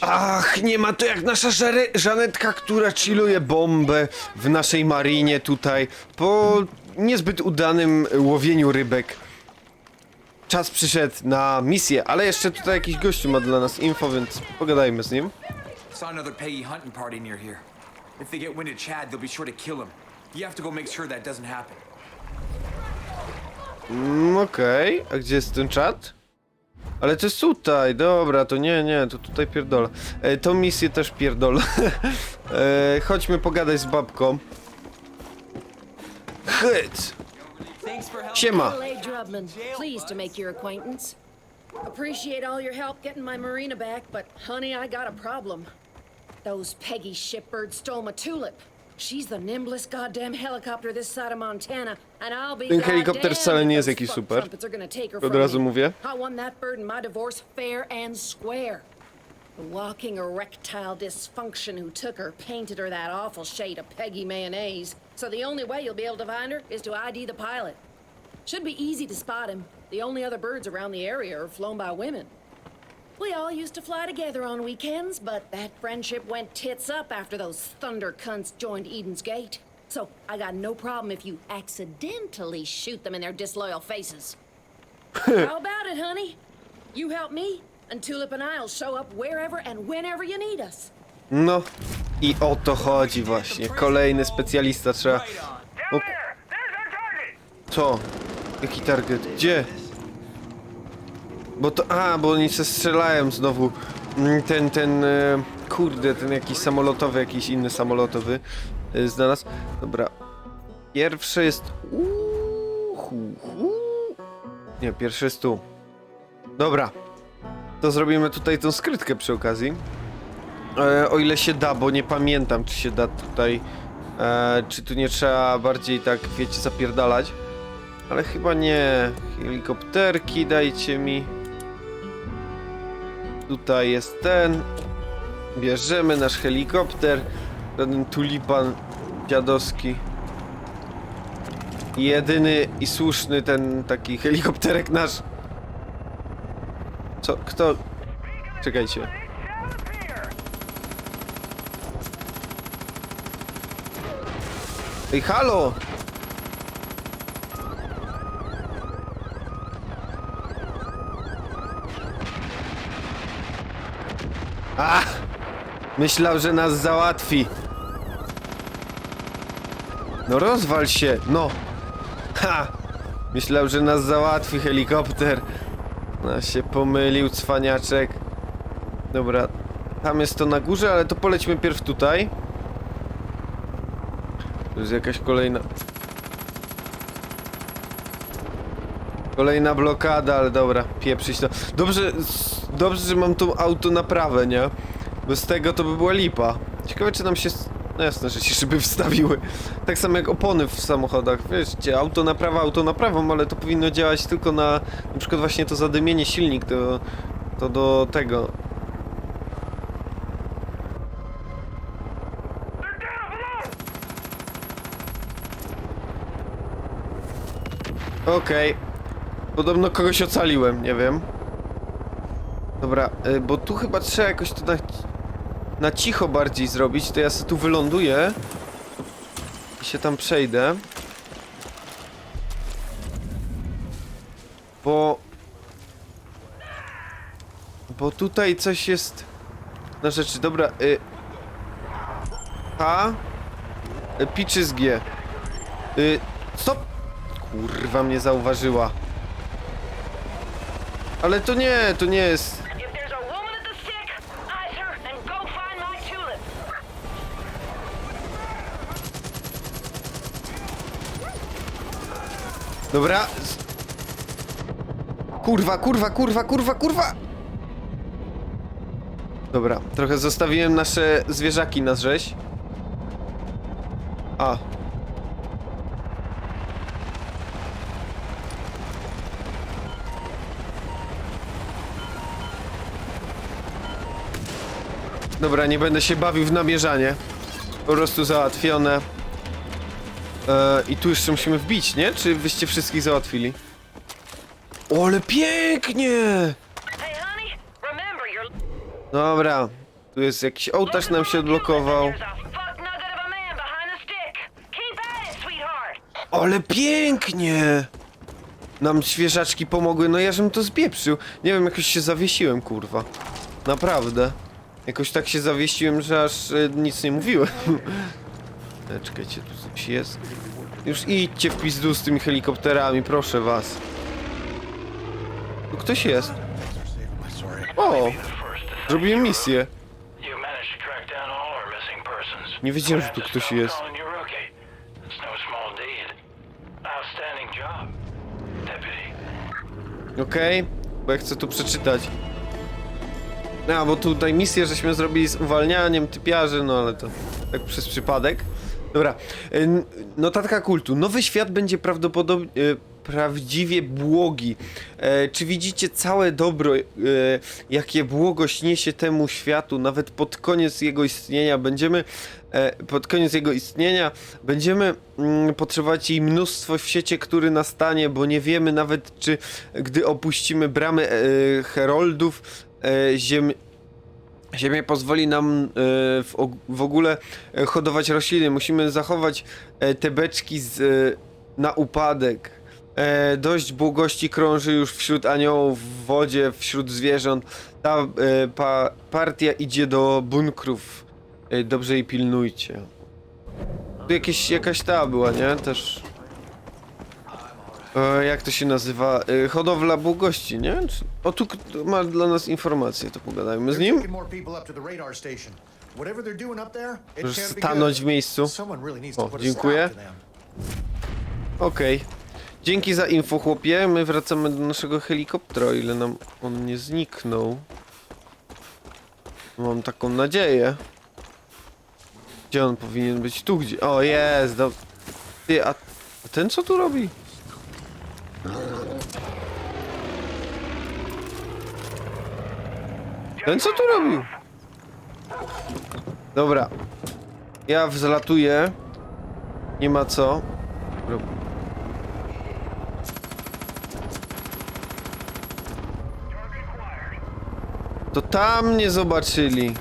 Ach, nie ma to jak nasza żare- Żanetka, która chilluje bombę w naszej marinie tutaj po niezbyt udanym łowieniu rybek. Czas przyszedł na misję, ale jeszcze tutaj jakiś gościu ma dla nas info, więc pogadajmy z nim. Saw another Peggy hunting party near here. If they get wind of Chad, they'll be sure to kill him. You have to go make sure that doesn't happen. Mm, Okej, a gdzie jest ten czat? Ale to jest tutaj, dobra, to nie, nie, to tutaj pierdolę. E, tą misję też pierdolę. e, chodźmy pogadać z babką. Hyt! Siema! Appreciate all your help getting my marina back, but honey, I got a problem. Those Peggy shipbirds stole my tulip. She's the nimblest goddamn helicopter this side of Montana, and I'll be Ten helikopter wcale nie jest jakiś super. gonna take her Od razu mówię. I won that bird in my divorce fair and square. The walking erectile dysfunction who took her painted her that awful shade of Peggy mayonnaise. So the only way you'll be able to find her is to ID the pilot. Should be easy to spot him. The only other birds around the area are flown by women. We all used to fly together on weekends, but that friendship went tits up after those thunder cunts joined Eden's Gate. So I got no problem if you accidentally shoot them in their disloyal faces. How about it, honey? You help me, and Tulip and I'll show up wherever and whenever you need us. No i o to chodzi właśnie. Kolejny specjalista trzeba. O, co? Jaki target? Gdzie? Bo to. A, bo oni se strzelają znowu. Mm, Ten, ten. E, kurde, ten jakiś samolotowy, jakiś inny samolotowy e, znalazł. Dobra. Pierwszy jest. Nie, pierwszy jest tu. Dobra. To zrobimy tutaj tą skrytkę przy okazji. E, o ile się da, bo nie pamiętam, czy się da tutaj, e, czy tu nie trzeba bardziej tak, wiecie, zapierdalać. Ale chyba nie. Helikopterki dajcie mi. Tutaj jest ten. Bierzemy nasz helikopter. Ten tulipan dziadowski. Jedyny i słuszny ten taki helikopterek nasz. Co? Kto? Czekajcie. Ej, halo! A! Myślał, że nas załatwi. No rozwal się, no. Ha! Myślał, że nas załatwi helikopter. No się pomylił, cwaniaczek. Dobra, tam jest to na górze, ale to polećmy pierw tutaj. To jest jakaś kolejna... Kolejna blokada, ale dobra, pieprzyć to. Dobrze, dobrze, że mam tą autonaprawę, nie? Bez tego to by była lipa. Ciekawe, czy nam się... No jasne, że się szyby wstawiły. Tak samo jak opony w samochodach. Wiecie, autonaprawa autonaprawą, ale to powinno działać tylko na... Na przykład właśnie to zadymienie silnik, to... To do tego... Okej. Podobno kogoś ocaliłem, nie wiem. Dobra, y, bo tu chyba trzeba jakoś to na, na cicho bardziej zrobić, to ja sobie tu wyląduję i się tam przejdę. Bo... Bo tutaj coś jest na rzeczy. Dobra, y... H... Y, Piczy z G. Y... Stop! Kurwa mnie zauważyła. Ale to nie, to nie jest. If there's a woman at the stick, eyes her and go find my tulip. Dobra. Kurwa, kurwa, kurwa, kurwa, kurwa! Dobra, trochę zostawiłem nasze zwierzaki na rzeź. A. Dobra, nie będę się bawił w namierzanie. Po prostu załatwione. E, I tu jeszcze musimy wbić, nie? Czy wyście wszystkich załatwili? O, ale pięknie! Dobra. Tu jest jakiś ołtarz nam się odblokował. Ale pięknie! Nam świeżaczki pomogły, no ja żebym to zbieprzył. Nie wiem, jakoś się zawiesiłem, kurwa. Naprawdę. Jakoś tak się zawiesiłem, że aż e, nic nie mówiłem. E, Czekajcie, tu coś jest. Już idźcie w pizdu z tymi helikopterami, proszę was. Tu ktoś jest. O! Zrobiłem misję. Nie wiedziałem, że tu ktoś jest. No. Okej, bo ja chcę tu przeczytać. A, bo tutaj misję żeśmy zrobili z uwalnianiem typiarzy, no ale to tak przez przypadek. Dobra, n- notatka kultu. Nowy świat będzie prawdopodobnie y, prawdziwie błogi. E, czy widzicie całe dobro, e, jakie błogość niesie temu światu, nawet pod koniec jego istnienia będziemy e, pod koniec jego istnienia będziemy mm, potrzebować jej mnóstwo w świecie, który nastanie, bo nie wiemy nawet, czy gdy opuścimy bramy e, heroldów, e, ziem, Ziemia pozwoli nam e, w, w ogóle e, hodować rośliny. Musimy zachować e, te beczki z, na upadek. Dość błogości krąży już wśród aniołów, w wodzie, wśród zwierząt. Ta pa, partia idzie do bunkrów. Dobrze jej pilnujcie. Tu jakieś, jakaś ta była, nie? Też. E, jak to się nazywa? E, hodowla błogości, nie? Czy... O, tu k- ma dla nas informacje, to pogadajmy z They're nim. taking more people up to the radar station. Whatever they're doing up there, it Możesz can't be stanąć w good. miejscu. Someone really needs to O, put a dziękuję. to them. Okej. Dzięki za info, chłopie. My wracamy do naszego helikoptera, o ile nam on nie zniknął. Mam taką nadzieję. Gdzie on powinien być? Tu gdzie? O, jest! Do... Ty, a a ten co tu robi? Ten co tu robił? Dobra. Ja wzlatuję. Nie ma co. Rob- To tam nie zobaczyli.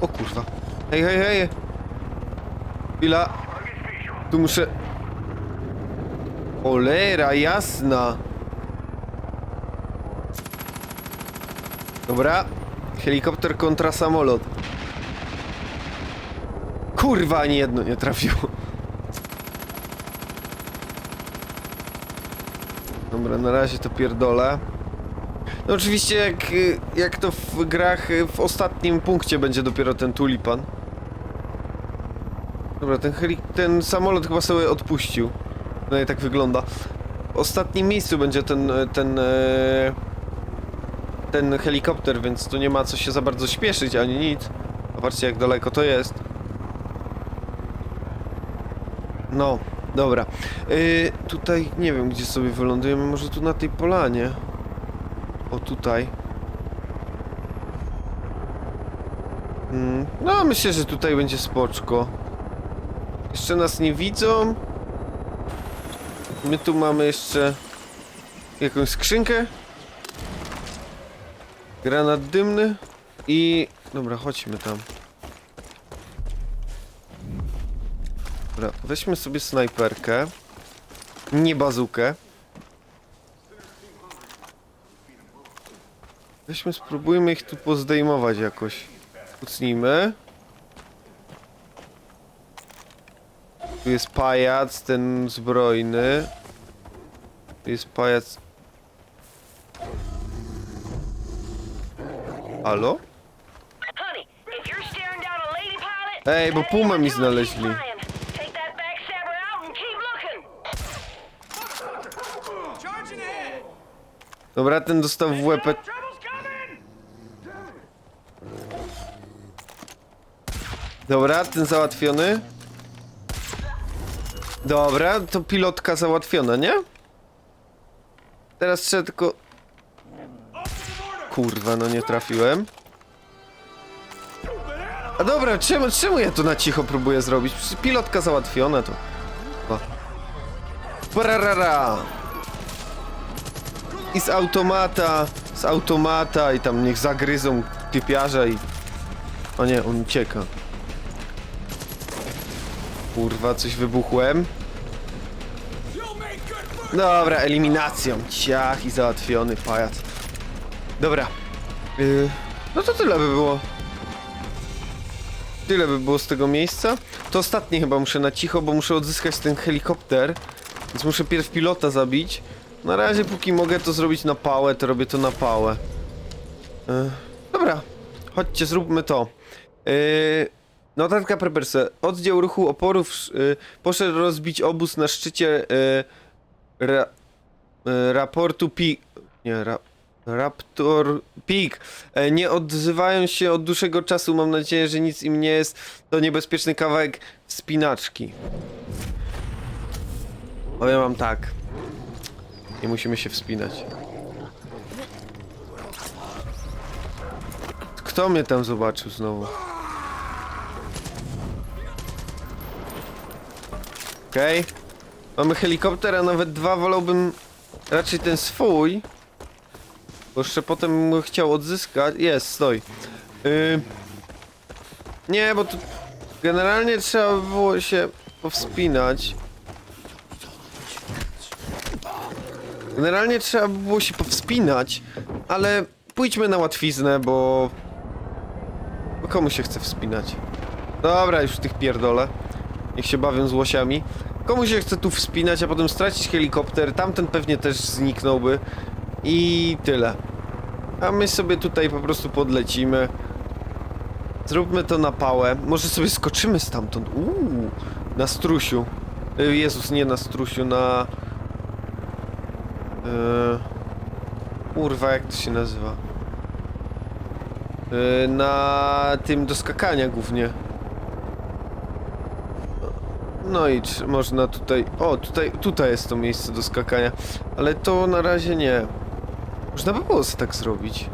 O kurwa. Hej, hej, hej. Chwila. Tu muszę... Cholera, jasna. Dobra. Helikopter kontra samolot. Kurwa, ani jedno nie trafiło. Dobra, na razie to pierdolę. No oczywiście jak, jak to w grach w ostatnim punkcie będzie dopiero ten tulipan. Dobra, ten, heli ten samolot chyba sobie odpuścił. No i tak wygląda. W ostatnim miejscu będzie ten, e, ten, e, ten helikopter, więc tu nie ma co się za bardzo śpieszyć, ani nic. Zobaczcie jak daleko to jest. No, dobra. Yy, tutaj nie wiem, gdzie sobie wylądujemy. Może tu na tej polanie. O, tutaj. Mm, no, myślę, że tutaj będzie spoczko. Jeszcze nas nie widzą. My tu mamy jeszcze jakąś skrzynkę. Granat dymny. I... Dobra, chodźmy tam. Dobra, weźmy sobie snajperkę. Nie bazukę. Weźmy, spróbujmy ich tu pozdejmować jakoś. Kucnijmy. Tu jest pajac, ten zbrojny. Tu jest pajac. Halo? Ej, bo pumę mi znaleźli. Dobra, ten dostał w łeb. Dobra, ten załatwiony. Dobra, to pilotka załatwiona, nie? Teraz trzeba tylko... Kurwa, no nie trafiłem. A dobra, czemu, czemu ja to na cicho próbuję zrobić? Pilotka załatwiona to... O. Pararara! I z automata z automata i tam niech zagryzą typiarza i... O nie, on ucieka. Kurwa, coś wybuchłem. Dobra, eliminacją. Ciach i załatwiony pajac. Dobra. Yy, no to tyle by było. Tyle by było z tego miejsca. To ostatnie chyba muszę na cicho, bo muszę odzyskać ten helikopter. Więc muszę pierw pilota zabić. Na razie, póki mogę to zrobić na pałę, to robię to na pałę. Yy, dobra, chodźcie, zróbmy to. Yy, notatka Preperse. Oddział ruchu oporów yy, poszedł rozbić obóz na szczycie yy, ra, yy, raportu Pi... Nie, ra, Raptor Peak. E, nie odzywają się od dłuższego czasu. Mam nadzieję, że nic im nie jest. To niebezpieczny kawałek spinaczki. Powiem wam tak. Nie musimy się wspinać. Kto mnie tam zobaczył znowu? Okej. Mamy helikopter, a nawet dwa wolałbym raczej ten swój. Bo jeszcze potem chciał odzyskać. Jest, stoi. Yy... Nie, bo tu generalnie trzeba by było się powspinać. Generalnie trzeba by było się powspinać, ale pójdźmy na łatwiznę, bo... bo komu się chce wspinać? Dobra, już tych pierdolę. Niech się bawią z łosiami. Komu się chce tu wspinać, a potem stracić helikopter, tamten pewnie też zniknąłby. I tyle. A my sobie tutaj po prostu podlecimy. Zróbmy to na pałę. Może sobie skoczymy stamtąd. Uuu, na strusiu. Y, Jezus, nie na strusiu, na... Yy... Kurwa, jak to się nazywa? Yy, na tym do skakania głównie. No i czy można tutaj... O, tutaj, tutaj jest to miejsce do skakania. Ale to na razie nie. Można by było tak zrobić.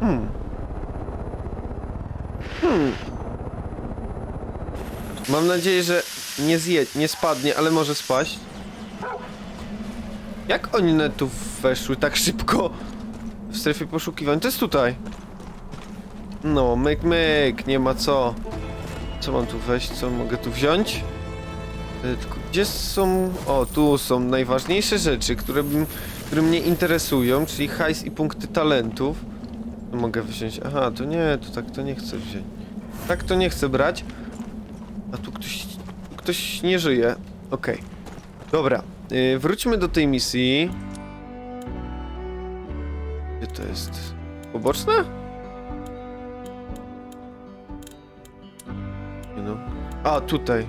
Hmm. Hmm. Mam nadzieję, że nie zje, nie spadnie, ale może spaść. Jak oni tu weszły tak szybko? W strefie poszukiwań. To jest tutaj. No, myk, myk, nie ma co. Co mam tu wejść? Co mogę tu wziąć? Gdzie są... O, tu są najważniejsze rzeczy, które, bym, które mnie interesują, czyli hajs i punkty talentów. To mogę wziąć... Aha, to nie, to tak to nie chcę wziąć. Tak to nie chcę brać. A tu ktoś... Ktoś nie żyje. Okej. Dobra, yy, wróćmy do tej misji. Gdzie to jest? Poboczne? Nie no. A, tutaj.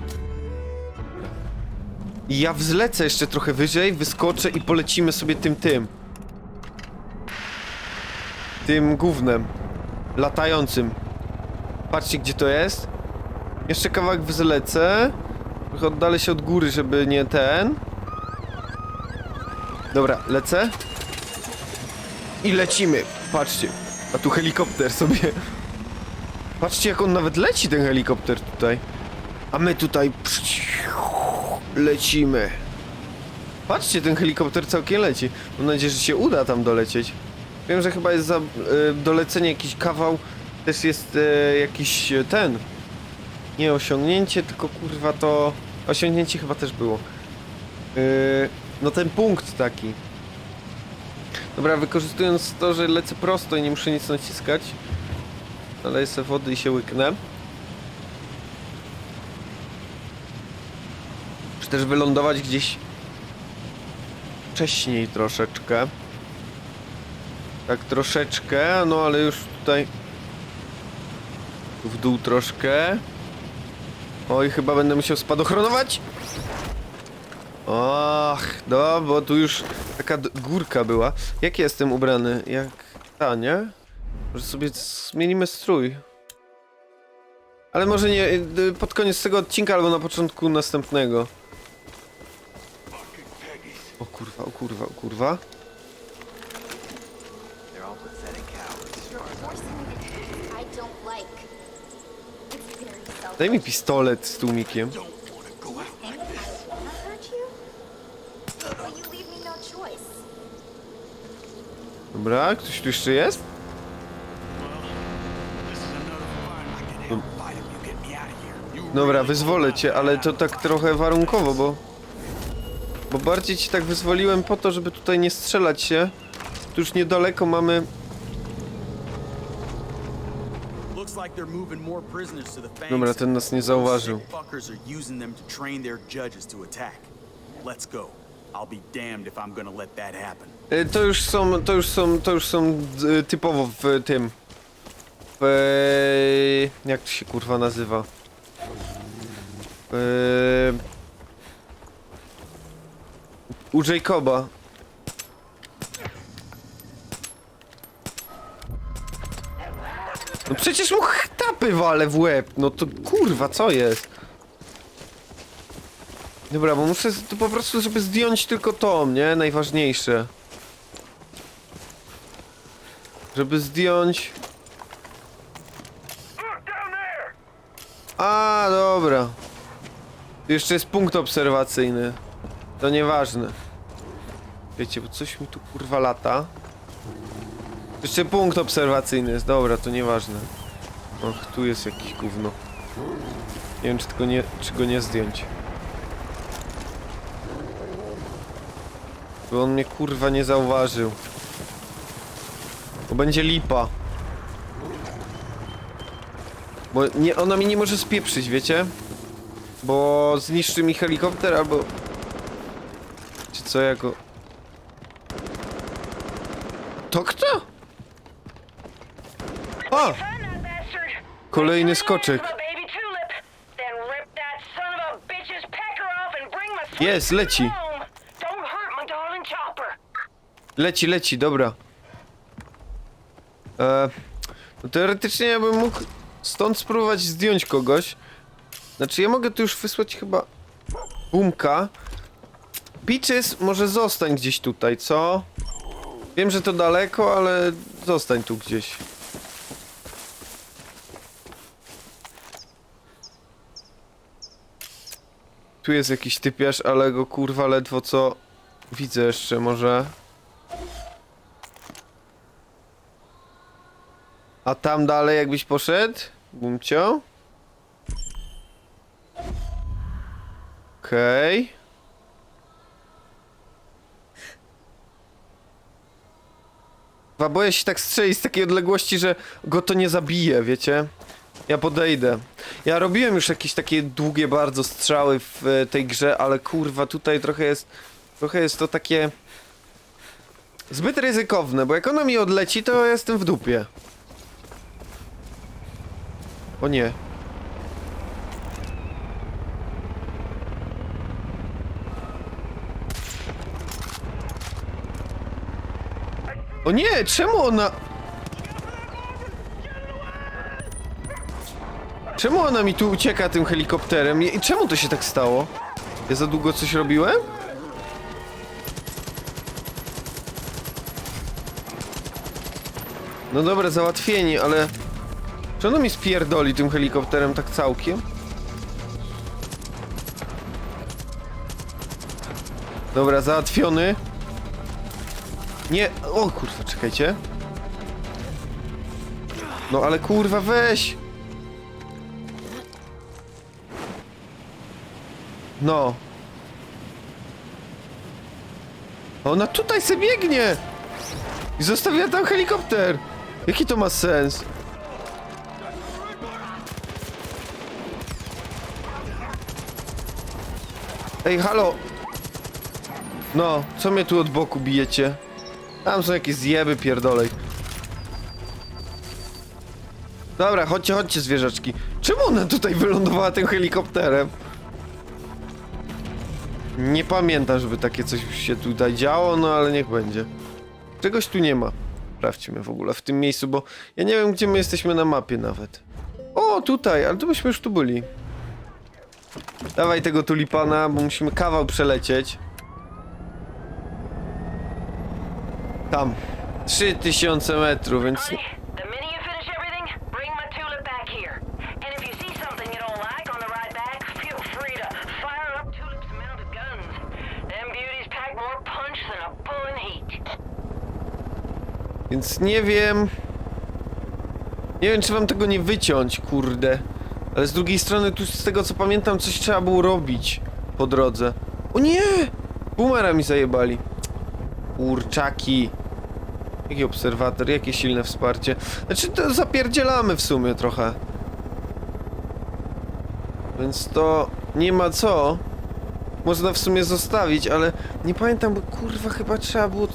Ja wzlecę jeszcze trochę wyżej, wyskoczę i polecimy sobie tym tym. Tym gównem. Latającym. Patrzcie gdzie to jest. Jeszcze kawałek wzlecę. Trochę oddalę się od góry, żeby nie ten. Dobra, lecę. I lecimy. Patrzcie. A tu helikopter sobie. Patrzcie jak on nawet leci ten helikopter tutaj. A my tutaj lecimy. Patrzcie, ten helikopter całkiem leci. Mam nadzieję, że się uda tam dolecieć. Wiem, że chyba jest za y, dolecenie jakiś kawał. Też jest y, jakiś y, ten. Nie osiągnięcie, tylko kurwa to. Osiągnięcie chyba też było. Y, no ten punkt taki. Dobra, wykorzystując to, że lecę prosto i nie muszę nic naciskać. Naleję sobie wody i się łyknę. Też wylądować gdzieś wcześniej troszeczkę. Tak troszeczkę, no ale już tutaj w dół troszkę. Oj, chyba będę musiał spadochronować. Ach, no, bo tu już taka górka była. Jak jestem ubrany? Jak ta, nie? Może sobie zmienimy strój. Ale może nie y, pod koniec tego odcinka albo na początku następnego. O kurwa, o kurwa, o kurwa. Daj mi pistolet z tłumikiem. No. Dobra, ktoś tu jeszcze jest? Dobra, wyzwolę cię, ale to tak trochę warunkowo, bo... Bo bardziej ci tak wyzwoliłem po to, żeby tutaj nie strzelać się. Tu już niedaleko mamy... Dobra, ten nas nie zauważył. Let's go. I'll be damned if I'm gonna let that happen. Y, To już są, to już są, to już są y, typowo w tym... W... Jak to się kurwa nazywa? W... U Jacoba. No przecież mu tapy wale w łeb, no to kurwa, co jest? Dobra, bo muszę to po prostu, żeby zdjąć tylko to, nie? Najważniejsze. Żeby zdjąć... A, dobra. Tu jeszcze jest punkt obserwacyjny. To nieważne. Wiecie, bo coś mi tu kurwa lata. Jeszcze punkt obserwacyjny jest, dobra, to nieważne. Och, tu jest jakiś gówno. Nie wiem, czy, tylko nie, czy go nie zdjąć. Bo on mnie kurwa nie zauważył. Bo będzie lipa. Bo nie, ona mi nie może spieprzyć, wiecie? Bo zniszczy mi helikopter albo... Czy co, jako... To kto? A! Find that bastard. Kolejny Return skoczek. to the baby tulip. Then rip that son of a bitch's pecker off and bring my sweet Jest, leci. Leci, leci, dobra. E, no teoretycznie ja bym mógł stąd spróbować zdjąć kogoś. Znaczy ja mogę tu już wysłać chyba Bumka. Peaches może zostań gdzieś tutaj, co? Wiem, że to daleko, ale zostań tu gdzieś. Tu jest jakiś typiarz, ale go kurwa ledwo co widzę jeszcze może. A tam dalej jakbyś poszedł? Bumcio? Okej. Okay. Boję się tak strzelić z takiej odległości, że go to nie zabije, wiecie? Ja podejdę. Ja robiłem już jakieś takie długie bardzo strzały w e, tej grze, ale kurwa tutaj trochę jest... Trochę jest to takie... Zbyt ryzykowne, bo jak ona mi odleci, to jestem w dupie. O nie. O nie, czemu ona... Czemu ona mi tu ucieka tym helikopterem? I czemu to się tak stało? Ja za długo coś robiłem? No dobra, załatwieni, ale... Czy ono mi spierdoli tym helikopterem tak całkiem? Dobra, załatwiony. Nie, o kurwa, czekajcie. No ale kurwa, weź! No. Ona tutaj se biegnie! I zostawia tam helikopter! Jaki to ma sens? Ej, halo! No, co mnie tu od boku bijecie? Tam są jakieś zjeby pierdolej. Dobra, chodźcie, chodźcie zwierzaczki. Czemu ona tutaj wylądowała tym helikopterem? Nie pamiętam, żeby takie coś się tutaj działo, no ale niech będzie. Czegoś tu nie ma. Sprawdźmy w ogóle w tym miejscu, bo ja nie wiem, gdzie my jesteśmy na mapie nawet. O, tutaj, ale to byśmy już tu byli. Dawaj tego tulipana, bo musimy kawał przelecieć. Tam. 3000 metrów, więc... Honey, the minute you finish everything, bring my tulip back here. And if you see something you don't like on the ride back, feel free to fire up tulip's mounted guns. Them beauties pack more punch than a bull in heat. Więc nie wiem... Nie wiem, czy wam tego nie wyciąć, kurde. Ale z drugiej strony, tu z tego co pamiętam, coś trzeba było robić po drodze. O nie! Boomera mi zajebali. Kurczaki. Jaki obserwator, jakie silne wsparcie. Znaczy, to zapierdzielamy w sumie trochę. Więc to nie ma co. Można w sumie zostawić, ale nie pamiętam, bo kurwa chyba trzeba było...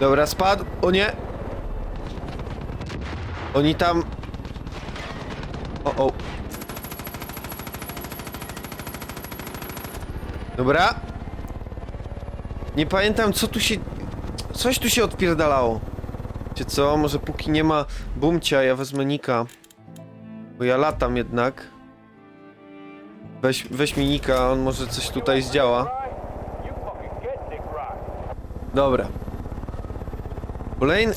Dobra, spadł. O nie! Oni tam... O, o. Dobra. Nie pamiętam, co tu się... Coś tu się odpierdalało. Wiecie co? Może póki nie ma bumcia, ja wezmę Nika. Bo ja latam jednak. Weź, weź mi Nika, on może coś tutaj zdziała. Dobra. Kolejny...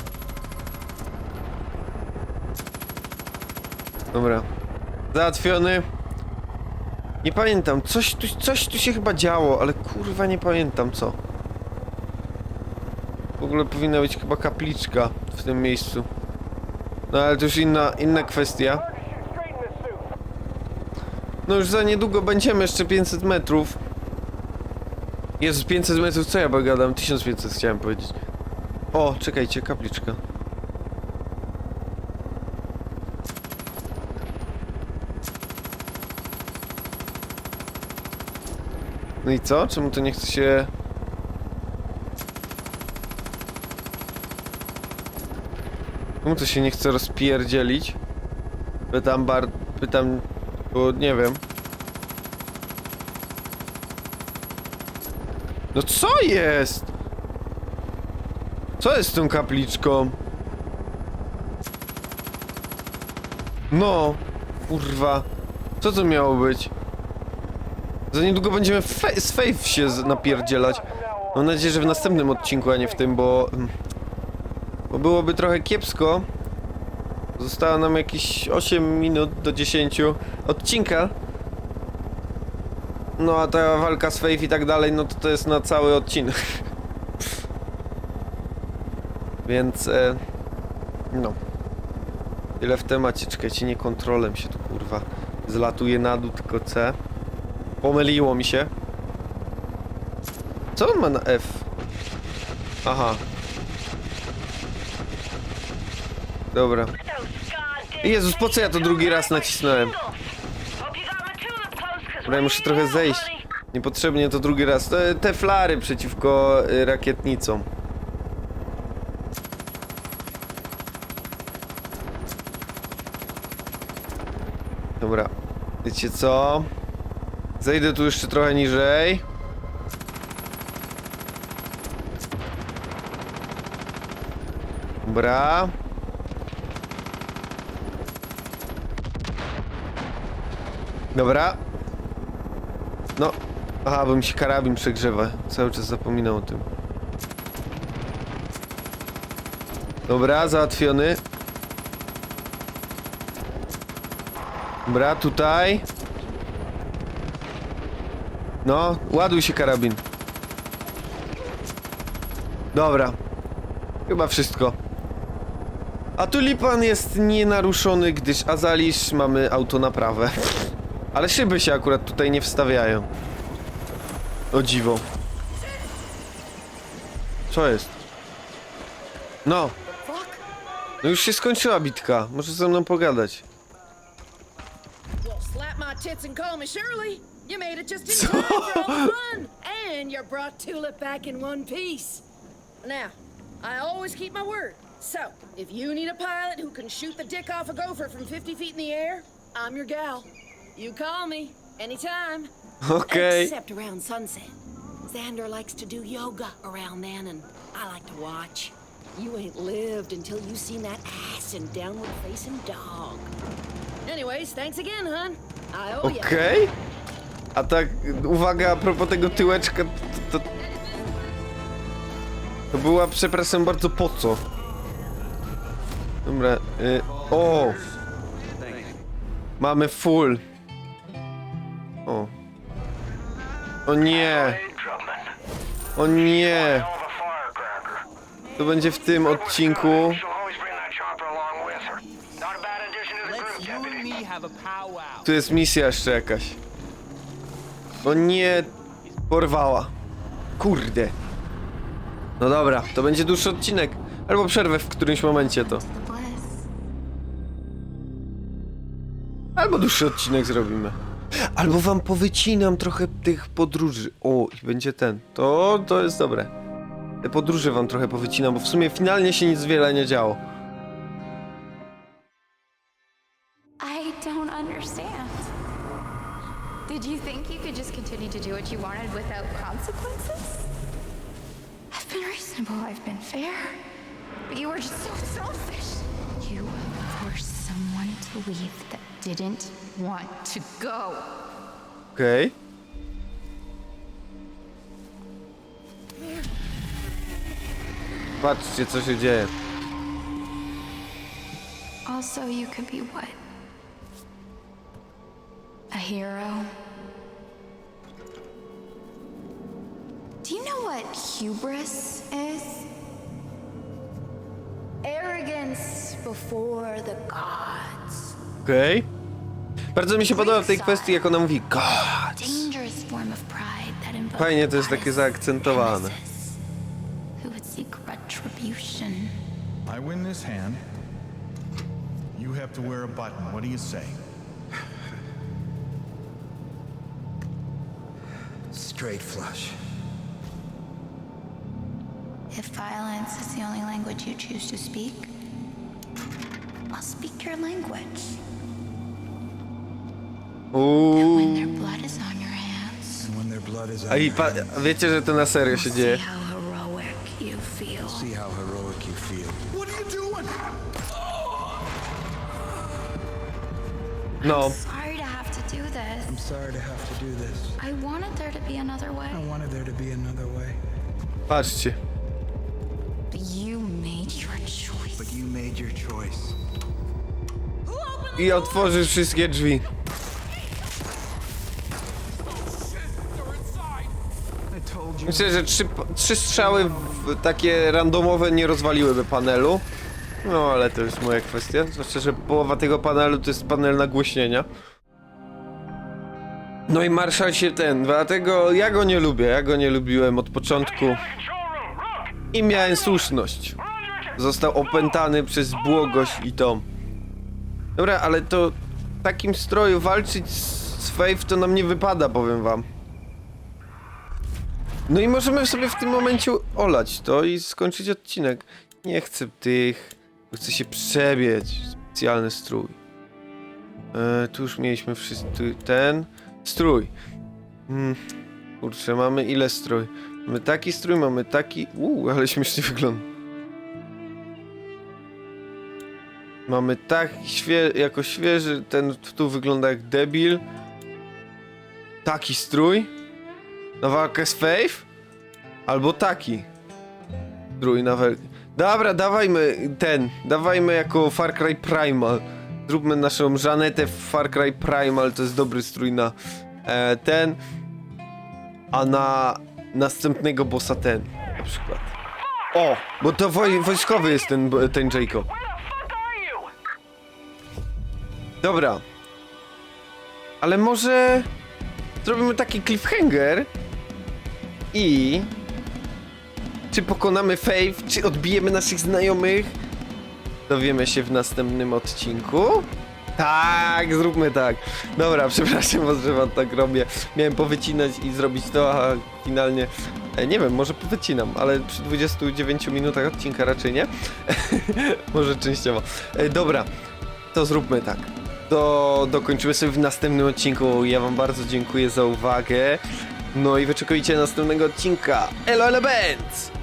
Dobra. Załatwiony. Nie pamiętam, coś tu, coś tu się chyba działo, ale kurwa nie pamiętam co. W ogóle powinna być chyba kapliczka w tym miejscu. No ale to już inna, inna kwestia. No już za niedługo będziemy, jeszcze 500 metrów. Jezu, 500 metrów, co ja pogadam? 1500 chciałem powiedzieć. O, czekajcie, kapliczka. No i co? Czemu to nie chce się... Czemu to się nie chce rozpierdzielić? Pytam bar... Pytam... Bo nie wiem. No co jest? Co jest z tą kapliczką? No, kurwa. Co to miało być? Za niedługo będziemy z Faith się napierdzielać. Mam nadzieję, że w następnym odcinku, a nie w tym, bo... Bo byłoby trochę kiepsko. Zostało nam jakieś 8 minut do 10 odcinka. No a ta walka z Faith i tak dalej, no to to jest na cały odcinek. Więc... E, no. Tyle w temacie. Czekajcie, nie kontrolem się tu kurwa zlatuje na dół, tylko C. Pomyliło mi się. Co on ma na F? Aha. Dobra. Jezus, po co ja to drugi raz nacisnąłem? Dobra, muszę trochę zejść. Niepotrzebnie to drugi raz. To, te flary przeciwko y, rakietnicom. Dobra. Wiecie co? Zejdę tu jeszcze trochę niżej. Dobra. Dobra. No. Aha, bo mi się karabin przegrzewa. Cały czas zapominam o tym. Dobra, załatwiony. Dobra, tutaj. No, ładuj się karabin. Dobra. Chyba wszystko. A tulipan jest nienaruszony, gdyż Azalisz mamy autonaprawę. Ale szyby się akurat tutaj nie wstawiają. O dziwo. Co jest? No. No już się skończyła bitka. Może ze mną pogadać. Well, slap my tits and call me Shirley. You made it just in time for all the fun. And you brought Tulip back in one piece. Now, I always keep my word. So, if you need a pilot who can shoot the dick off a gopher from 50 feet in the air, I'm your gal. You call me anytime. Okay. Except around sunset. Xander likes to do yoga around then, and I like to watch. You ain't lived until you seen that ass and downward facing dog. Anyways, thanks again, hun. I owe ya. Okej. A tak, uwaga, a propos tego tyłeczka, to, to... To była, przepraszam bardzo, po co? Dobra, y, o! Mamy full. O. O nie, o nie. To będzie w tym odcinku. Tu jest misja jeszcze jakaś. O nie, porwała. Kurde. No dobra, to będzie dłuższy odcinek. Albo przerwę w którymś momencie to. Albo dłuższy odcinek zrobimy. Albo wam powycinam trochę tych podróży. O, i będzie ten. To, to jest dobre. Te podróże wam trochę powycinam, bo w sumie finalnie się nic wiele nie działo. Fair. But you were just so selfish. You forced someone to leave that didn't want to go. Okej. Patrzcie, co się dzieje. Also, you could be what? A hero? Do you know what hubris is? Arrogance before the gods. Okej. Bardzo mi się podoba w tej kwestii, jak ona mówi God. Dangerous form of pride that invokes Fajnie to jest takie goddess zaakcentowane. Nemesis, Who would seek retribution. I win this hand. You have to wear a button. What do you say? Straight flush. If violence is the only language you choose to speak, I'll speak your language. Uuu. When their blood is on your hands, When their blood is A i pa wiecie, że to na serio się dzieje. see how heroic you feel. See how heroic you feel. What are you doing? No. Sorry to have to do this. Sorry to have to do this. I wanted there to be another way. I wanted there to be another way. Patrzcie. You made your choice. I otworzysz wszystkie drzwi. Myślę, że trzy, trzy strzały w takie randomowe nie rozwaliłyby panelu. No, ale to jest moja kwestia. Zwłaszcza, że połowa tego panelu to jest panel nagłośnienia. No i Marszal się ten, dlatego ja go nie lubię. Ja go nie lubiłem od początku i miałem słuszność. Został opętany przez błogość i tom. Dobra, ale to w takim stroju walczyć z, z Faith to nam nie wypada, powiem wam. No i możemy sobie w tym momencie olać to i skończyć odcinek. Nie chcę tych, chcę się przebiec. Specjalny strój. E, tu już mieliśmy wszystko. Ten strój. Hmm. Kurczę, mamy ile strój? Mamy taki strój, mamy taki. Uuu, ale śmiesznie wygląda. Mamy tak świe jako świeży, ten tu wygląda jak debil. Taki strój. Na walkę z Faith? Albo taki. Strój na walkę. Dobra, dawajmy ten. Dawajmy jako Far Cry Primal. Zróbmy naszą Żanetę w Far Cry Primal. To jest dobry strój na e, ten. A na następnego bossa ten. Na przykład. O! Bo to woj wojskowy jest ten, ten Jacob. Dobra. Ale może zrobimy taki cliffhanger i czy pokonamy Faith, czy odbijemy naszych znajomych? Dowiemy się w następnym odcinku. Tak, zróbmy tak. Dobra, przepraszam was, że wam tak robię. Miałem powycinać i zrobić to, a finalnie... E, nie wiem, może powycinam, ale przy 29 minutach odcinka raczej nie. może częściowo. E, dobra, to zróbmy tak. To dokończymy sobie w następnym odcinku. Ja wam bardzo dziękuję za uwagę. No i wyczekujcie następnego odcinka. Elo Elements!